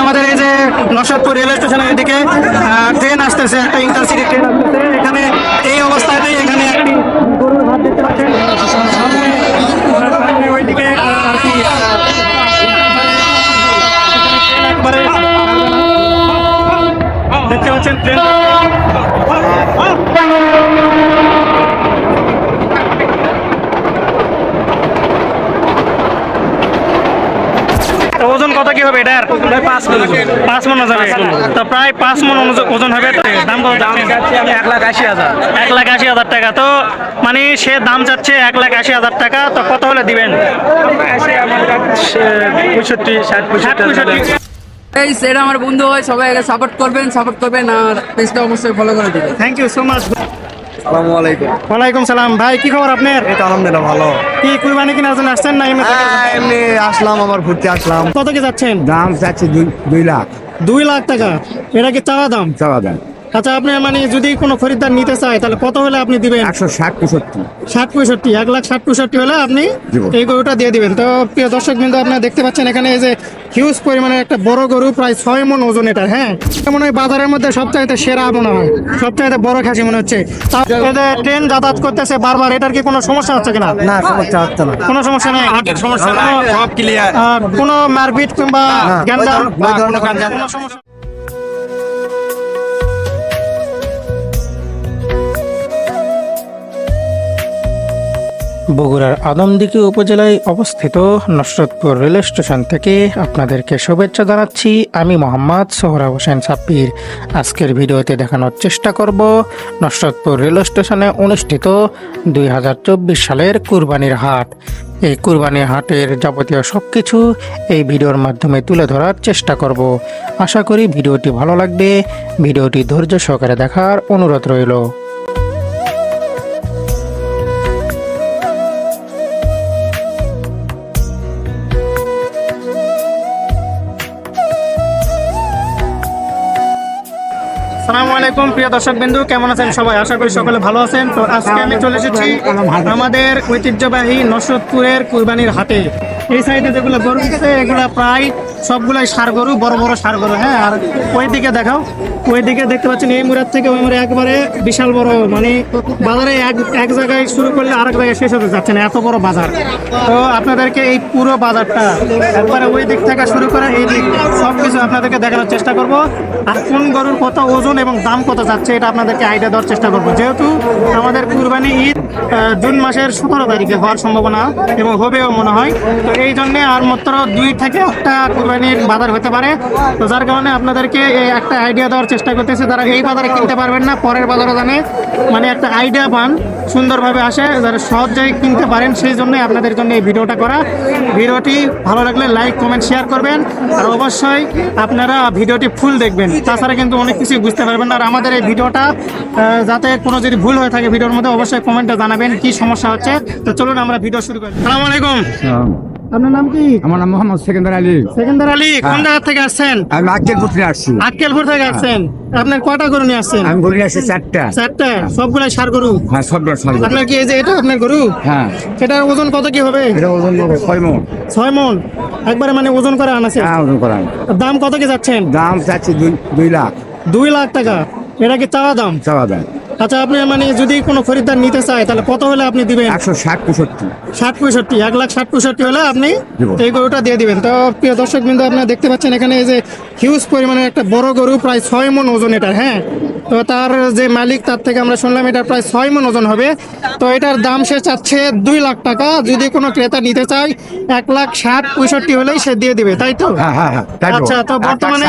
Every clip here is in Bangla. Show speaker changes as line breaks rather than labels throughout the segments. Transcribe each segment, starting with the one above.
আমাদের এই যে নসাদপুর রেলওয়ে স্টেশনের দিকে ট্রেন আসতেছে একটা ইন্টারসিটি ট্রেন আসতেছে এখানে এই অবস্থায় এখানে একটি গরুর হাট দেখতে পাচ্ছেন সামনে সামনে ওইদিকে আহ, আর কি আহ, একবারে দেখতে পাচ্ছেন ট্রেন তো ওজন কত কি হবে এটার পাঁচ মন। পাঁচ মন ওজন তো প্রায় পাঁচ মন ওজন- ওজন হবে। দাম কত চাচ্ছেন?
এক লাখ আশি হাজার।
এক লাখ আশি হাজার টাকা। তো মানে সে দাম চাচ্ছে এক লাখ আশি হাজার টাকা। তো কত হলে দিবেন?
পঁয়ষট্টি ষাট
ষাট পঁয়ষট্টি।
এই সেটা আমার বন্ধু হয় সবাই সাপোর্ট করবেন সাপোর্ট করবেন আর পেজটা অবশ্যই ফলো করে দিবেন।
থ্যাংক ইউ সো মাচ
আলাইকুম।
ওয়ালাইকুম সালাম। ভাই কি খবর আপনার?
এই তো আলহামদুলিল্লাহ ভালো।
কি কুরবানি কিনা জন্য আসছেন না এমনি
হ্যাঁ, এমনি আসলাম আমার ঘুরতে আসলাম।
কত কি যাচ্ছেন?
দাম দুই দুই লাখ।
দুই লাখ টাকা। এটা কি চাওয়া দাম?
চাওয়া দাম।
আচ্ছা আপনি মানে যদি কোনো খরিদ্দার নিতে চায় তাহলে কত হলে আপনি দিবেন?
একশো ষাট পঁয়ষট্টি।
ষাট পঁয়ষট্টি এক লাখ ষাট পঁয়ষট্টি হলে আপনি এই গরুটা দিয়ে দিবেন। তো প্রিয় দর্শক বিন্দু আপনারা দেখতে পাচ্ছেন এখানে এই যে হিউজ পরিমাণের একটা বড় গরু প্রায় ছয় মন ওজন এটা হ্যাঁ? মনে হয় বাজারের মধ্যে সবচাইতে সেরা মনে হয়। সবচাইতে বড় খাসি মনে হচ্ছে। ট্রেন যাতায়াত করতেছে বারবার এটার কি কোনো সমস্যা হচ্ছে কিনা?
না সমস্যা হচ্ছে না।
কোনো সমস্যা নেই?
সমস্যা
কোনো মারপিট কিংবা গ্যান্ডাম। কোনো সমস্যা বগুড়ার আদমদিঘি উপজেলায় অবস্থিত নসরতপুর রেল স্টেশন থেকে আপনাদেরকে শুভেচ্ছা জানাচ্ছি। আমি মোহাম্মদ সোহরাব হোসেন সাপ্পির আজকের ভিডিওতে দেখানোর চেষ্টা করব নসরতপুর রেল স্টেশনে অনুষ্ঠিত দুই হাজার চব্বিশ সালের কুরবানির হাট। এই কুরবানি হাটের যাবতীয় সব কিছু এই ভিডিওর মাধ্যমে তুলে ধরার চেষ্টা করব। আশা করি ভিডিওটি ভালো লাগবে। ভিডিওটি ধৈর্য সহকারে দেখার অনুরোধ রইল। আলাইকুম, প্রিয় দর্শক বিন্দু কেমন আছেন সবাই? আশা করি সকলে ভালো আছেন। তো আজকে আমি চলে এসেছি আমাদের ঐতিহ্যবাহী নসরতপুরের কুরবানির হাটে। এই সাইডে যেগুলো গরু এগুলো প্রায় সবগুলাই সার গরু, বড় বড় সার গরু হ্যাঁ? আর ওই দিকে দেখাও। ওই দিকে দেখতে পাচ্ছেন এই মুরাদ থেকে ওই মুড়ে একবারে বিশাল বড় মানে বাজারে এক এক জায়গায় শুরু করলে আরেক জায়গায় শেষ হতে যাচ্ছে না, এত বড় বাজার। তো আপনাদেরকে এই পুরো বাজারটা একবারে ওই দিক থেকে শুরু করে এই দিক সব কিছু আপনাদেরকে দেখানোর চেষ্টা করব। আর কোন গরুর কত ওজন এবং দাম কত যাচ্ছে, এটা আপনাদেরকে আইডিয়া দেওয়ার চেষ্টা করব। যেহেতু আমাদের কুরবানি ঈদ জুন মাসের সতেরো তারিখে হওয়ার সম্ভাবনা এবং হবেও মনে হয়। তো এই জন্য আর মাত্র দুই থেকে একটা কোরবানির বাজার হতে পারে। তো যার কারণে আপনাদেরকে একটা আইডিয়া দেওয়ার চেষ্টা করতেছে। তারা এই বাজারে কিনতে পারবেন না, পরের বাজারে জানে মানে একটা আইডিয়া পান। সুন্দরভাবে আসে, যারা সহজেই কিনতে পারেন, সেই জন্য আপনাদের জন্য এই ভিডিওটা করা। ভিডিওটি ভালো লাগলে লাইক কমেন্ট শেয়ার করবেন। আর অবশ্যই আপনারা ভিডিওটি ফুল দেখবেন। তাছাড়া কিন্তু অনেক কিছু বুঝতে পারবেন আর আমাদের এই ভিডিওটা যাতে কোনো যদি ভুল হয়ে থাকে ভিডিওর মধ্যে, অবশ্যই কমেন্টে জানাবেন কি সমস্যা হচ্ছে। তো চলুন আমরা ভিডিও শুরু করি। সালাম আলাইকুম। আপনার নাম কি?
আমার নাম মোহাম্মদ সেকেন্দার আলী।
সেকেন্দার আলী কোন জায়গা থেকে আসছেন?
আমি আক্কেলপুর থেকে আসছি।
আক্কেলপুর থেকে আসছেন। আপনার কয়টা গরু নিয়ে আসছেন?
আমি ঘুরে আসছি চারটা।
চারটা? সবগুলাই সার গরু?
হ্যাঁ সব সব
আপনার কি এই যে এটা আপনার গরু?
হ্যাঁ।
এটার ওজন কত কি হবে?
এটা ওজন করব ছয় মন।
ছয় মন। একবারে মানে ওজন করে আনাছে?
হ্যাঁ ওজন করা
দাম কত কি যাচ্ছেন?
দাম চাচ্ছি দুই লাখ।
দুই লাখ টাকা। এটা কি চাওয়া দাম?
চাওয়া দাম।
আচ্ছা আপনি মানে যদি কোনো খরিদ্দার নিতে চায় তাহলে কত হলে আপনি দিবেন?
একশো ষাট পঁয়ষট্টি।
ষাট পঁয়ষট্টি এক লাখ ষাট পঁয়ষট্টি হলে আপনি এই গরুটা দিয়ে দিবেন। তো প্রিয় দর্শক বিন্দু আপনারা দেখতে পাচ্ছেন এখানে এই যে হিউজ পরিমাণের একটা বড় গরু প্রায় ছয় মন ওজন এটা হ্যাঁ? তো তার যে মালিক তার থেকে আমরা শুনলাম এটা প্রায় ছয় মন ওজন হবে। তো এটার দাম সে চাচ্ছে দুই লাখ টাকা। যদি কোনো ক্রেতা নিতে চায় এক লাখ ষাট পঁয়ষট্টি হলেই সে দিয়ে দিবে তাই তো?
হ্যাঁ হ্যাঁ হ্যাঁ
আচ্ছা, তো বর্তমানে-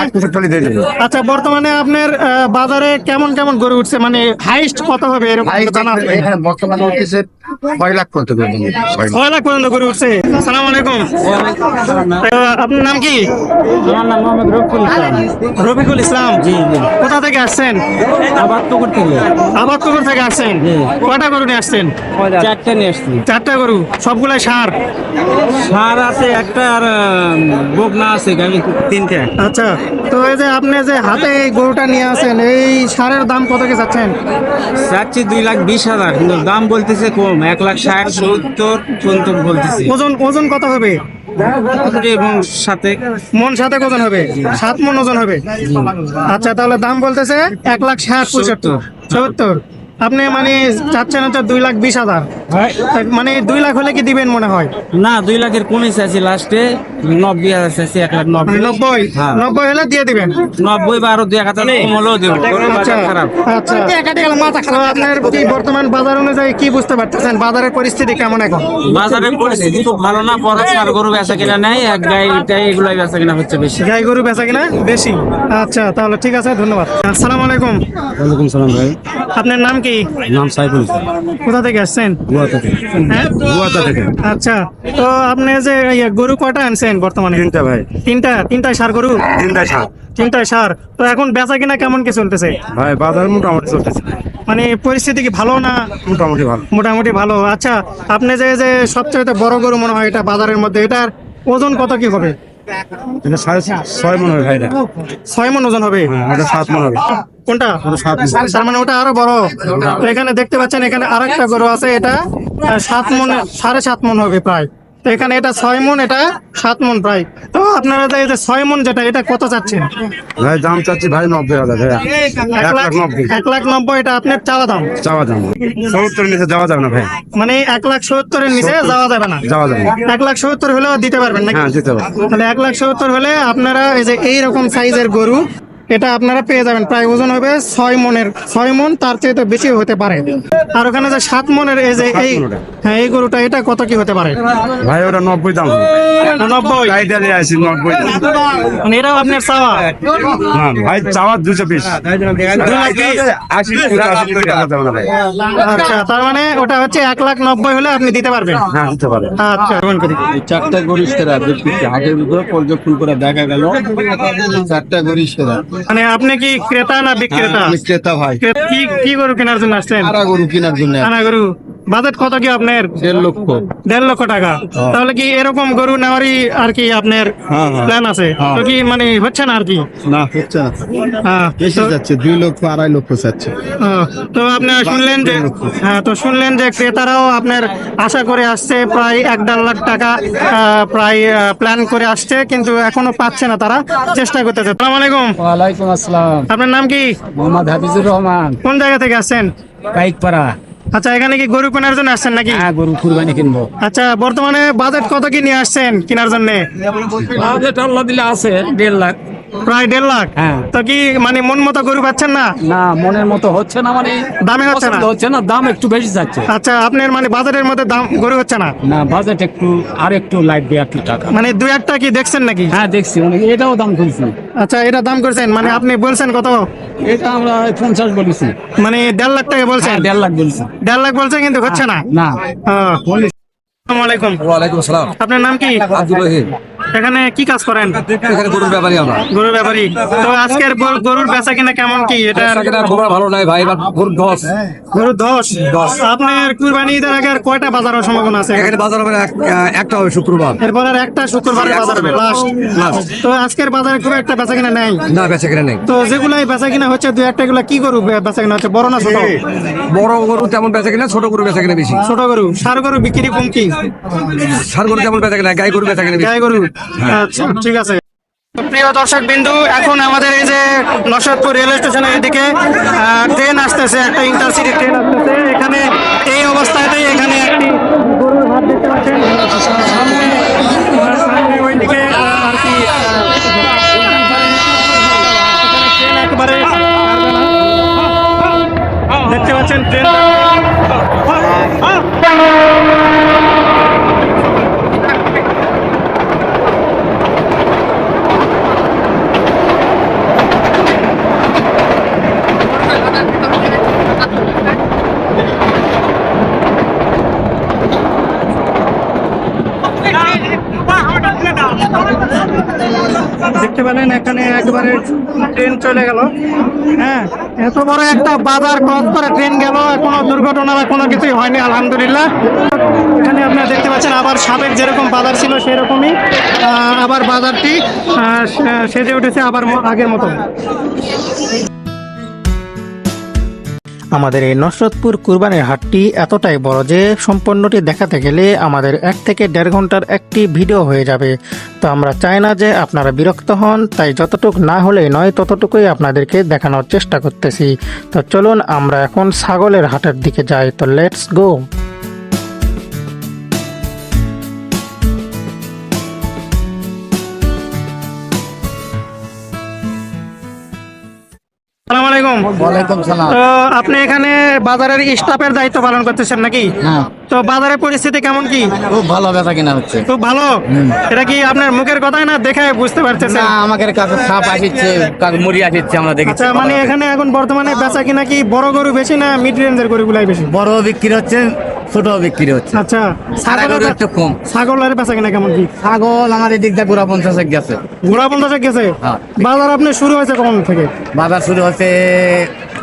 আচ্ছা বর্তমানে আপনার বাজারে কেমন কেমন গরু উঠছে? মানে হাইস্ট কত হবে এরকম জানা
বর্তমানে উঠেছে ছয় লাখ পর্যন্ত। ছয় লাখ।
পর্যন্ত গরু উঠছে। সালাম আলাইকুম। আপনার নাম কি?
আমার নাম মোহাম্মদ রফুল ইসলাম।
রফিকুল ইসলাম।
জি জি।
কোথা থেকে আসছেন?
আবার পুকুর থেকে।
আবাদপুকুর থেকে আসছেন? কয়টা গরু নিয়ে আসছেন?
চারটে নিয়ে আসছি।
চারটা গরু। সবগুলাই সার?
সার আছে একটা আর বকনা আছে গাড়ি তিনটে।
আচ্ছা তো এই যে আপনি যে হাতে এই গরুটা নিয়ে আসেন এই সারের দাম কত কি চাচ্ছেন?
চাচ্ছি দুই লাখ বিশ হাজার কিন্তু দাম বলতেছে কম। এক লাখ ষাট সত্তর পর্যন্ত বলতেছি।
ওজন ওজন কত হবে?
এবং সাথে
মন সাথে ওজন হবে? সাত মন ওজন হবে। আচ্ছা তাহলে দাম বলতেছে এক লাখ ষাট পঁচাত্তর। চুয়াত্তর আপনি মানে চাচ্ছেন হচ্ছে দুই লাখ বিশ হাজার। মানে দুই লাখ হলে কি দিবেন মনে হয়?
না দুই লাখের কমে চাইছি? লাস্টে নব্বই হাজার চাইছি এক লাখ
মানে
নব্বই?
নব্বই
হ্যাঁ।
নব্বই হলে দিয়ে দিবেন?
নব্বই বা আরও দুই এক হাজার কম হলেও দেবো। খারাপ।
আচ্ছা। আপনার কি বর্তমান বাজার অনুযায়ী কি বুঝতে পারতেছেন? বাজারের পরিস্থিতি কেমন এখন?
বাজারের পরিস্থিতি খুব ভালো না পরে চার গরু বেচা কিনা নেই এক গাই টাই এগুলাই বেচা কিনা হচ্ছে বেশি।
গাই গরু বেচা কিনা বেশি? আচ্ছা তাহলে ঠিক আছে ধন্যবাদ। আসসালামু আলাইকুম।
ওয়ালাইকুম সালাম ভাই।
আপনার নাম কি?
নাম সাইফুল।
কোথা থেকে আসছেন? হ্যাঁ
গুয়াতা থেকে।
আচ্ছা তো আপনি যে ইয়ে, গরু কয়টা আনছেন বর্তমানে?
তিনটা ভাই।
তিনটা? তিনটায় সার গরু?
তিনটা সাত
তিনটায় সার। তো এখন বেচা কিনা কেমন কি চলতেছে?
ভাই বাজার মোটামুটি চলতেছে।
মানে পরিস্থিতি কি ভালো না?
মোটামুটি ভালো।
মোটামুটি ভালো। আচ্ছা আপনি যে যে সবচেয়ে বড় গরু মনে হয় এটা বাজারের মধ্যে এটার ওজন কত কি হবে?
ছয় মনে হয় ভাইরা
ছয় মন ওজন হবে?
সাত মনে হবে।
কোনটা? তার মানে ওটা আরও বড়। তো এখানে দেখতে পাচ্ছেন এখানে আরেকটা গরু আছে এটা সাত মন সাড়ে সাত। মন হবে প্রায়। তো এখানে এটা ছয় মন এটা সাত মন প্রায়। তো আপনারা যে এই যে ছয় মন যেটা এটা কত চাচ্ছেন?
ভাই দাম চাচ্ছি ভাই নব্বই হাজার
এক লাখ নব্বই। এটা আপনার চাওয়া দাম?
যাওয়া যাবে সত্তর নিচে যাওয়া যাবে না ভাই।
মানে এক লাখ সত্তরের নিচে যাওয়া যাবে না?
যাওয়া যাবে
এক লাখ সত্তর হলেও দিতে পারবেন নাকি?
হ্যাঁ যেতে পারব।
তাহলে এক লাখ সত্তর হলে আপনারা এই যে এইরকম সাইজের গরু এটা আপনারা পেয়ে যাবেন। প্রায় ওজন হবে ছয় মনের ছয় মন তার চেয়ে তো বেশি হতে পারে। আর ওখানে যে সাত মনের এই যে এই হ্যাঁ এই গরুটা এটা কত কি হতে পারে?
ভাই ওটা নব্বই দাম
নব্বই?
আছে নব্বই।
মানে এটাও আপনার চাওয়া?
ভাই চাওয়ার দুশো পিস।
আচ্ছা তার মানে ওটা হচ্ছে এক লাখ নব্বই হলে আপনি দিতে পারবেন?
হ্যাঁ
আচ্ছা।
চারটা গরিষ্ঠেরা হাটের উপরে পর্যবেক্ষণ করে দেখা গেল চারটা গরিষ্ঠেরা
মানে আপনি কি ক্রেতা না বিক্রেতা?
আমি ক্রেতা ভাই।
কি কি গরু কেনার জন্য আসছেন?
আনা গরু কেনার জন্য।
আনা গরু। বাজেট কত কি আপনার?
দেড় লক্ষ।
দেড় লক্ষ টাকা। তাহলে কি এরকম গরু নেওয়ারই আর কি আপনার
হ্যাঁ, হ্যাঁ।
প্ল্যান আছে?
হ্যাঁ।
তো কি মানে হচ্ছে না আর কি?
না হচ্ছে না।
হ্যাঁ,
বেশি
তো-
যাচ্ছে দুই লক্ষ আড়াই লক্ষ যাচ্ছে।
হ্যাঁ, তো আপনি শুনলেন যে হ্যাঁ তো শুনলেন যে ক্রেতারাও আপনার আশা করে আসছে প্রায় এক দেড় লাখ টাকা আহ, প্রায় প্ল্যান করে আসছে কিন্তু এখনও পাচ্ছে না তারা চেষ্টা করতেছে। সালাম আলাইকুম।
ওয়ালাইকুম আসসালাম।
আপনার নাম কি?
মোহাম্মদ হাফিজুর রহমান।
কোন জায়গা থেকে আসছেন?
পাইকপাড়া
আচ্ছা এখানে কি গরু কেনার জন্য আসছেন নাকি?
হ্যাঁ গরু কুরবানি কিনবো।
আচ্ছা বর্তমানে বাজেট কত কি নিয়ে আসছেন কেনার জন্য?
বাজেট আল্লাহ দিলে আছে দেড় লাখ।
প্রায় দেড় লাখ?
হ্যাঁ।
তো কি মানে মন মতো গরু পাচ্ছেন না?
না মনের মতো হচ্ছে না মানে
দামে হচ্ছে না?
হচ্ছে না দাম একটু বেশি যাচ্ছে।
আচ্ছা আপনার মানে বাজারের মধ্যে দাম গরু হচ্ছে না?
না বাজেট একটু আর একটু লাইট দিয়ে একটু টাকা।
মানে দুই একটা কি দেখছেন নাকি?
হ্যাঁ দেখছি অনেক এটাও দাম
আচ্ছা এটা দাম করছেন মানে আপনি বলছেন কত?
এটা আমরা পঞ্চাশ বলেছি।
মানে দেড় লাখ টাকা বলছেন?
হ্যাঁ দেড় লাখ বলছেন
দেড় লাখ বলছে কিন্তু হচ্ছে না?
না
হ্যাঁ। আসসালামু আলাইকুম।
ওয়ালাইকুম আসসালাম।
আপনার নাম কি?
আব্দুল রহিম।
এখানে কি কাজ করেন?
এখানে গরুর ব্যাপারই আমরা।
গরুর ব্যাপারী। তো আজকের গরুর বেচা কিনা কেমন কি? এটা
বেচা-কেনা ভালো নাই ভাই এবার গরুর দশ।
গরু দশ? আপনার কুরবানি ঈদের আগে আর কয়টা বাজার হওয়ার সম্ভাবনা আছে?
এখানে বাজার হবে একটা হবে শুক্রবার।
এরপর আর একটা শুক্রবারে বাজার হবে। Last
Last।
তো আজকের বাজারে খুব একটা বেচা কিনা নেই?
না বেচা কেনা নেই।
তো যেগুলাই বেচা কিনা হচ্ছে দুই একটা গুলা কি গরু বেচা কিনা হচ্ছে? বড় না ছোট?
বড় গরু তেমন বেচা কিনা ছোট গরু বেচা কিনা বেশি।
ছোট গরু। সার গরু বিক্রি কম কি?
সার গরু তেমন বেচা কিনা গাই গরু বেচা কিনা
গাই গরু। আচ্ছা ঠিক আছে। প্রিয় দর্শক বিন্দু এখন আমাদের এই যে নসদপুর রেল স্টেশনের এদিকে ট্রেন আসতেছে, একটা ইন্টারসিটি ট্রেন আসতেছে। এখানে এই অবস্থাতেই এখানে একটি গরুর হাট দেখতে পাচ্ছেন। দেখতে পাচ্ছেন ট্রেন পেলেন এখানে একবারে ট্রেন চলে গেল। হ্যাঁ এত বড় একটা বাজার ক্রস করে ট্রেন গেল, কোনো দুর্ঘটনা বা কোনো কিছুই হয়নি, আলহামদুলিল্লাহ। এখানে আপনারা দেখতে পাচ্ছেন, আবার সাবেক যেরকম বাজার ছিল সেরকমই আবার বাজারটি সেজে উঠেছে আবার আগের মতো আমাদের এই নসরতপুর কুরবানের হাটটি এতটাই বড় যে সম্পন্নটি দেখাতে গেলে আমাদের এক থেকে দেড় ঘণ্টার একটি ভিডিও হয়ে যাবে। তো আমরা চাই না যে আপনারা বিরক্ত হন, তাই যতটুক না হলেই নয় ততটুকুই আপনাদেরকে দেখানোর চেষ্টা করতেছি। তো চলুন আমরা এখন ছাগলের হাটের দিকে যাই। তো লেটস গো আলাইকুম।
ওয়ালাইকুম সালাম।
তো আপনি এখানে বাজারের স্টাফের দায়িত্ব পালন করতেছেন নাকি?
হ্যাঁ।
তো বাজারের পরিস্থিতি কেমন কি?
খুব ভালো বেচা কিনা হচ্ছে।
খুব ভালো? এটা কি আপনার মুখের কথাই না দেখে বুঝতে পারতেছেন?
না আমাদের কাছে সাপ আসিচ্ছে কাক মুড়ি আসিচ্ছে আমরা দেখি।
আচ্ছা মানে এখানে এখন বর্তমানে বেচা কিনা কি বড় গরু বেশি না মিড রেঞ্জের গরুগুলাই বেশি?
বড় বিক্রি হচ্ছে ছোট বিক্রি হচ্ছে।
আচ্ছা
একটু কম।
ছাগলের বেচা কিনা কেমন কি?
ছাগল আমাদের দিক দিয়ে পঞ্চাশে গেছে।
পঞ্চাশে গেছে?
হ্যাঁ।
বাজার আপনি শুরু হয়েছে কখন থেকে?
বাজার শুরু হচ্ছে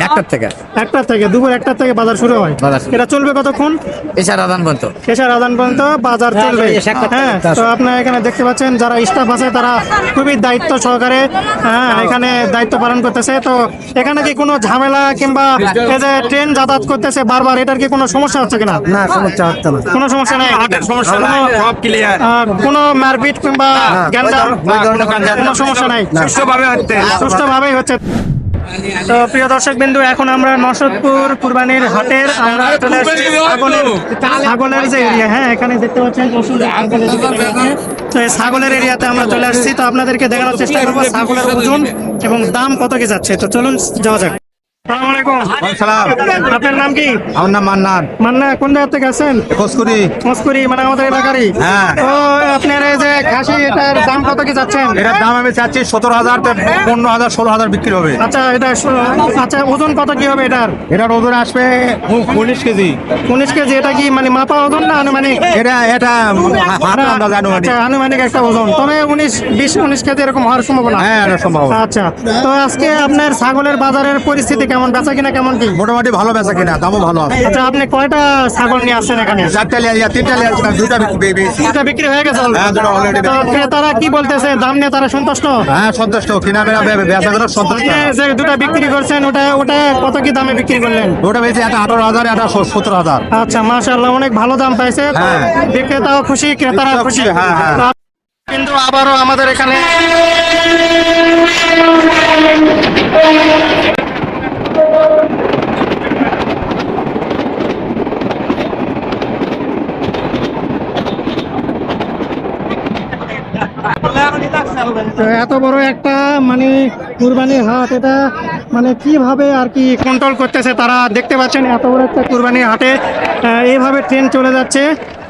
একটার থেকে।
একটার থেকে দুপুর একটার থেকে বাজার শুরু হয়। এটা চলবে কতক্ষণ?
এছাড়া আদান বলতো
শেষের আদান পর্যন্ত বাজার চলবে। হ্যাঁ তো আপনারা এখানে দেখতে পাচ্ছেন যারা স্টাফ আছে তারা খুবই দায়িত্ব সহকারে হ্যাঁ এখানে দায়িত্ব পালন করতেছে। তো এখানে কি কোনো ঝামেলা কিংবা এই যে ট্রেন যাতায়াত করতেছে বারবার এটার কি কোনো সমস্যা হচ্ছে কিনা? না সমস্যা হচ্ছে না। কোনো সমস্যা নেই? সমস্যা
সব ক্লিয়ার
কোনো মারপিট কিংবা গ্যাঞ্জাম কোনো সমস্যা নাই।
সুস্থভাবে হচ্ছে।
সুষ্ঠুভাবেই হচ্ছে। তো প্রিয় দর্শক বিন্দু এখন আমরা নসদপুর কুরবানির হাটের আমরা চলে আসছি। ছাগলের ছাগলের যে এরিয়া হ্যাঁ এখানে দেখতে পাচ্ছেন area। তো এই ছাগলের এরিয়াতে আমরা চলে আসছি। তো আপনাদেরকে দেখানোর চেষ্টা করব ছাগলের ওজন এবং দাম কত কি যাচ্ছে। তো চলুন, যাওয়া যাক। আপনার নাম কি?
আমার নাম মান্নান।
মান্না কোন জায়গা থেকে আছেন
খোঁজকুরি
মস্কুরি মানে আমাদের এলাকারই?
হ্যাঁ।
তো আপনার এই যে খাসি এটার দাম কত কি যাচ্ছেন?
এটার দাম আমি চাচ্ছি সতেরো হাজার পনেরো হাজার ষোলো হাজার বিক্রি হবে।
আচ্ছা এটা আচ্ছা ওজন কত কি হবে এটার?
এটার ওজন আসবে উনিশ কেজি।
উনিশ কেজি এটা কি মানে মাপা ওজন না আনুমানিক?
এটা এটা
আচ্ছা আনুমানিক একটা ওজন। তবে উনিশ বিশ উনিশ কেজি এরকম হওয়ার সম্ভাবনা।
হ্যাঁ
আচ্ছা তো আজকে আপনার ছাগলের বাজারের পরিস্থিতি কেমন? বেচা কিনা কেমন কি?
মোটামুটি ভালো বেচা কিনা দামও ভালো আছে।
আচ্ছা আপনি কয়টা ছাগল নিয়ে আসছেন এখানে?
চারটা লিয়া তিনটা লিয়া দুইটা বিক্রি পেয়েছি
এটা বিক্রি হয়ে গেছে?
হ্যাঁ, দুটো
তো ক্রেতারা কি বলতেছে? দাম নিয়ে তারা সন্তুষ্ট?
হ্যাঁ সন্তুষ্ট। কিনা বেড়া বেচা করে সন্তুষ্ট।
যে দুটা বিক্রি করছেন ওটা ওটা কত কি দামে বিক্রি করলেন?
ওটা বেশি একটা আঠারো হাজার একটা সত্তর হাজার।
আচ্ছা মাশাআল্লাহ অনেক ভালো দাম পাইছে।
হ্যাঁ।
বিক্রেতাও খুশি ক্রেতারা খুশি।
হ্যাঁ, হ্যাঁ।
কিন্তু আবারও আমাদের এখানে এত বড় একটা মানে কুরবানির হাট, এটা মানে কীভাবে আর কি কন্ট্রোল করতেছে তারা? দেখতে পাচ্ছেন, এত বড় একটা কুরবানির হাটে এইভাবে ট্রেন চলে যাচ্ছে।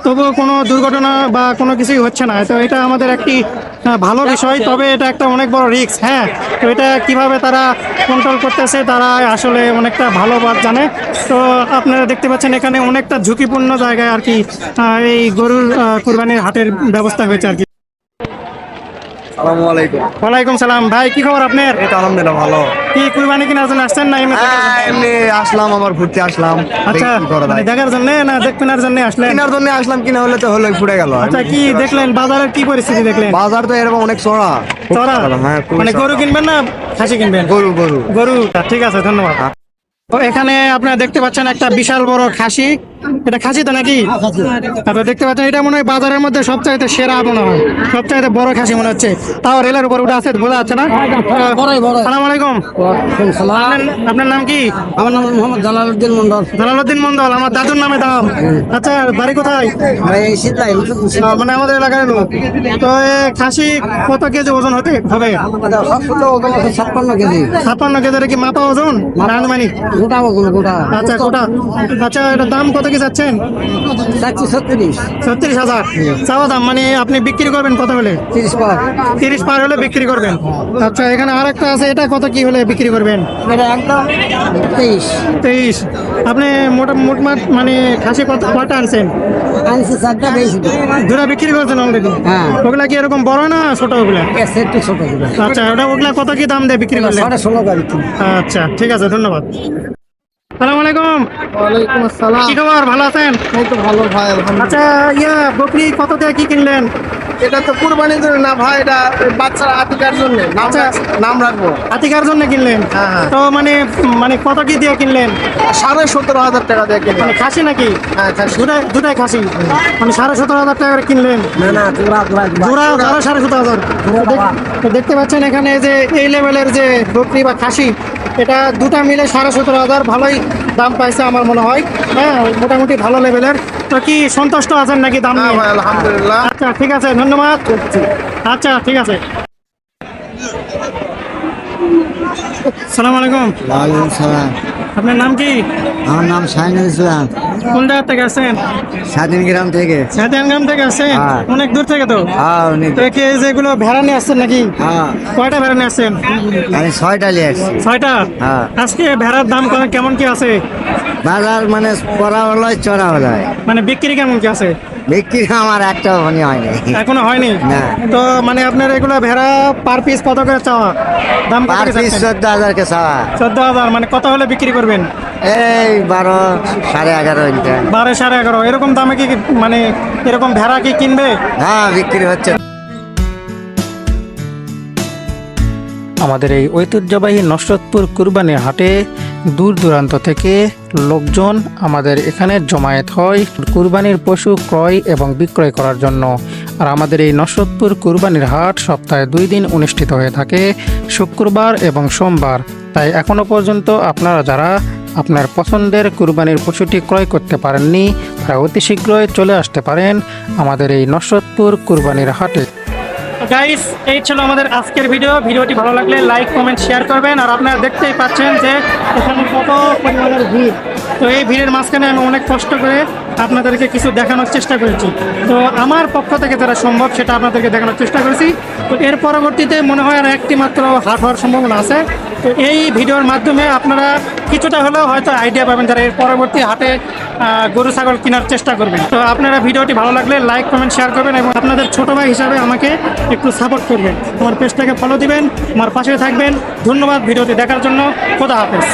তবুও কোনো দুর্ঘটনা বা কোনো কিছুই হচ্ছে না। তো এটা আমাদের একটি ভালো বিষয় তবে এটা একটা অনেক বড় রিক্স হ্যাঁ। তো এটা কীভাবে তারা কন্ট্রোল করতেছে তারা আসলে অনেকটা ভালো বাদ জানে। তো আপনারা দেখতে পাচ্ছেন এখানে অনেকটা ঝুঁকিপূর্ণ জায়গায় আর কি এই গরুর কুরবানির হাটের ব্যবস্থা হয়েছে আর কি।
সালামু আলাইকুম।
ওয়ালাইকুম সালাম। ভাই কি খবর আপনার?
এটা আলহামদুলিল্লাহ ভালো।
কি কুরবানি কেনার জন্য আসছেন না এমনি
হ্যাঁ, আসলাম ঘুরতে আসলাম।
আচ্ছা মানে
যায়।
দেখার জন্য না দেখ কেনার জন্য আসলেন?
কেনার জন্য আসলাম কিনা হলে তো হলো ফুটে গেল।
আচ্ছা কি দেখলেন? বাজারের কি পরিস্থিতি দেখলেন?
বাজার তো এরকম অনেক চড়া।
চড়া?
হ্যাঁ
মানে গরু কিনবেন না খাসি কিনবেন?
গরু গরু।
গরু। ঠিক আছে ধন্যবাদ। তো এখানে আপনারা দেখতে পাচ্ছেন একটা বিশাল বড় খাসি। এটা খাসি তো নাকি? তারপর দেখতে পাচ্ছেন এটা মনে হয় বাজারের মধ্যে সবচাইতে সেরা মনে হয়। সবচাইতে বড় খাসি মনে হচ্ছে। তাও রেলের উপর উঠে আছে বোঝা যাচ্ছে না? সালাম আলাইকুম। আপনার- আপনার নাম কি?
আমার নাম মোহাম্মদ জালালউদ্দিন মন্ডল
জালালউদ্দিন মন্ডল আমার দাদুর নামে দাম আচ্ছা বাড়ি কোথায়? মানে আমাদের এলাকার লোক। তো খাসি কত কেজি ওজন হতে হবে?
ছাপ্পান্ন কেজি।
ছাপ্পান্ন কেজি কি মাপা ওজন? মানে আনুমানিক
গোটা ওগুলো গোটা।
আচ্ছা কোটা আচ্ছা এটার দাম কত কি যাচ্ছেন
চারশো ছত্রিশ।
ছত্রিশ হাজার। চাওয়া দাম মানে আপনি বিক্রি করবেন কত হলে?
তিরিশ পার।
তিরিশ পার হলে বিক্রি করবেন। আচ্ছা এখানে আর একটা আছে এটা কত কি হলে বিক্রি করবেন?
এটা একদম তেইশ।
তেইশ। আপনি মোটা মোটমাট মানে খাসি কত কয়টা আনছেন?
আনছি চারটা বেশি
দুটা বিক্রি করছেন অলরেডি
হ্যাঁ।
ওগুলা কি এরকম বড় না ছোট ওগুলা?
একটু ছোট
আচ্ছা ওটা ওগুলা কত কি দাম দিয়ে বিক্রি
করলে? ষোলো
আচ্ছা ঠিক আছে ধন্যবাদ। আলাইকুম।
ওয়ালাইকুম আসসালাম।
কি খবর? ভালো আছেন?
এই তো ভালো ভাই
আচ্ছা ইয়া বকরি কত দিয়ে কি কিনলেন?
এটা তো কুরবানির জন্য না ভাই এটা বাচ্চার আতিকার জন্য। নাম
আচ্ছা।
নাম রাখব।
আতিকার জন্য কিনলেন?
হ্যাঁ, হ্যাঁ।
তো মানে মানে কত কি দিয়ে কিনলেন?
সাড়ে সতেরো হাজার টাকা দিয়ে কিনলাম।
মানে খাসি নাকি?
হ্যাঁ
দুটাই দুটাই খাসি। মানে সাড়ে সতেরো হাজার টাকা কিনলেন?
না না জোড়া জোড়া
সাড়ে সতেরো হাজার। দেখতে পাচ্ছেন এখানে যে এই লেভেলের যে বকরি বা খাসি এটা দুটা মিলে সাড়ে সতেরো হাজার ভালোই দাম পাইছে আমার মনে হয়। হ্যাঁ মোটামুটি ভালো লেভেলের। তো কি সন্তুষ্ট আছেন নাকি দাম নিয়ে?
আলহামদুলিল্লাহ।
আচ্ছা ঠিক আছে ধন্যবাদ। আচ্ছা ঠিক আছে। সালাম আলাইকুম।
ওয়ালাইকুম সালাম।
আপনার নাম কি?
আমার নাম শাহিনুল ইসলাম।
কোন জায়গা থেকে আসছেন?
স্বাধীন গ্রাম থেকে।
গ্রাম থেকে আসছেন?
হ্যাঁ।
অনেক দূর থেকে তো?
হ্যাঁ
তো কি যেগুলো ভেড়া নিয়ে আসছেন নাকি?
হ্যাঁ।
কয়টা ভেড়া নিয়ে আসছেন?
আমি ছয়টা নিয়ে আসছি।
ছয়টা?
হ্যাঁ।
আজকে ভেড়ার দাম কেমন- কি আছে?
বাজার মানে পড়া হলো চড়া হলো।
মানে বিক্রি কেমন কি আছে?
বিক্রি আমার একটা মনে হয়নি।
এখনও হয়নি?
না।
তো মানে আপনার এগুলো ভেড়া পার পিস কত করে চাওয়া? দাম কত
পার পিস চোদ্দ হাজার কে চাওয়া।
চোদ্দ হাজার মানে কত হলে বিক্রি করবেন?
এই বারো সাড়ে এগারো
বারো সাড়ে এগারো। এরকম দামে কি মানে এরকম ভেড়া কি কিনবে?
হ্যাঁ বিক্রি হচ্ছে।
আমাদের এই ঐতিহ্যবাহী নসরতপুর কুরবানির হাটে দূর দূরান্ত থেকে লোকজন আমাদের এখানে জমায়েত হয় কুরবানির পশু ক্রয় এবং বিক্রয় করার জন্য। আর আমাদের এই নসরতপুর কুরবানির হাট সপ্তাহে দুই দিন অনুষ্ঠিত হয়ে থাকে, শুক্রবার এবং সোমবার। তাই এখনও পর্যন্ত আপনারা যারা আপনার পছন্দের কুরবানির পশুটি ক্রয় করতে পারেননি, তারা অতি শীঘ্রই চলে আসতে পারেন আমাদের এই নসরতপুর কুরবানির হাটে। গাইস এই ছিল আমাদের আজকের ভিডিও ভিডিওটি ভালো লাগলে লাইক কমেন্ট শেয়ার করবেন। আর আপনারা দেখতেই পাচ্ছেন যে এখানে কত পরিমাণের ভিড়। তো এই ভিড়ের মাঝখানে আমি অনেক কষ্ট করে আপনাদেরকে কিছু দেখানোর চেষ্টা করেছি। তো আমার পক্ষ থেকে যারা সম্ভব, সেটা আপনাদেরকে দেখানোর চেষ্টা করেছি। তো এর পরবর্তীতে মনে হয় আর একটি মাত্র হাট হওয়ার সম্ভাবনা আছে। তো এই ভিডিওর মাধ্যমে আপনারা কিছুটা হলেও হয়তো আইডিয়া পাবেন যারা এর পরবর্তী হাটে গরু, ছাগল কেনার চেষ্টা করবেন। তো আপনারা ভিডিওটি ভালো লাগলে লাইক কমেন্ট শেয়ার করবেন এবং আপনাদের ছোটো ভাই হিসাবে আমাকে একটু সাপোর্ট করবেন। আমার পেজটাকে ফলো দিবেন, আমার পাশে থাকবেন। ধন্যবাদ ভিডিওটি দেখার জন্য। খোদা হাফেজ।